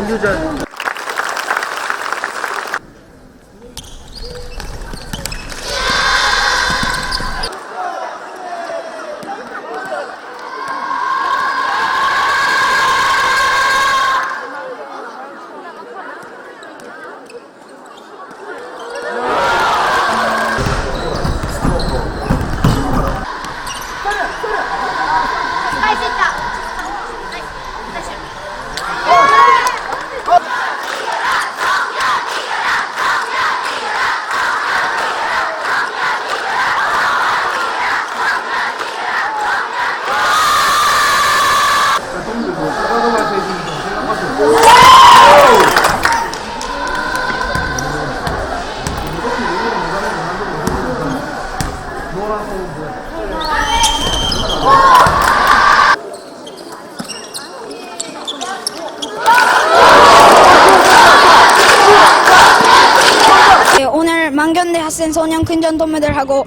선주자 네, 오늘 망견대 학생 소년 근전 동무들하고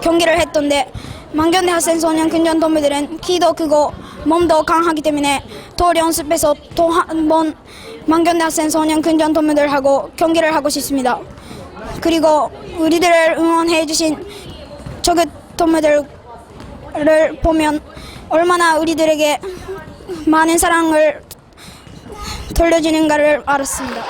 경기를 했던데 망견대 학생 소년 근전 동무들은 키도 크고 몸도 강하기 때문에 돌 연습에서 또 한 번 망견대 학생 소년 근전 동무들하고 경기를 하고 싶습니다. 그리고 우리들을 응원해 주신 저그 동무들을 보면 얼마나 우리들에게 많은 사랑을 돌려주는가를 알았습니다.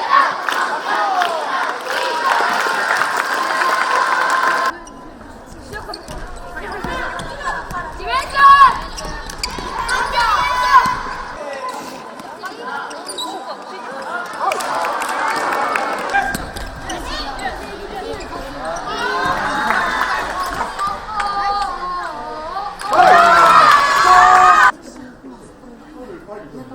리스트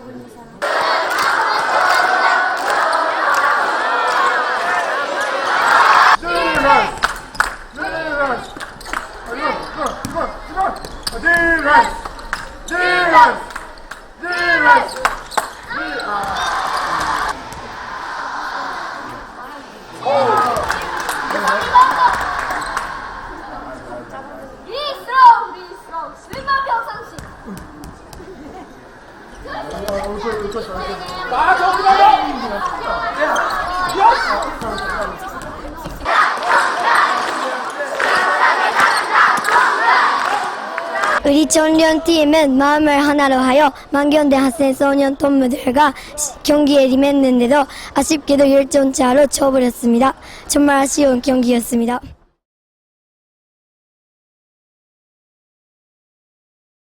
우리 전련팀은 마음을 하나로 하여 만견대 학생 소년 동무들과 시- 경기에 임했는데도 아쉽게도 열전차로 쳐버렸습니다. 정말 아쉬운 경기였습니다.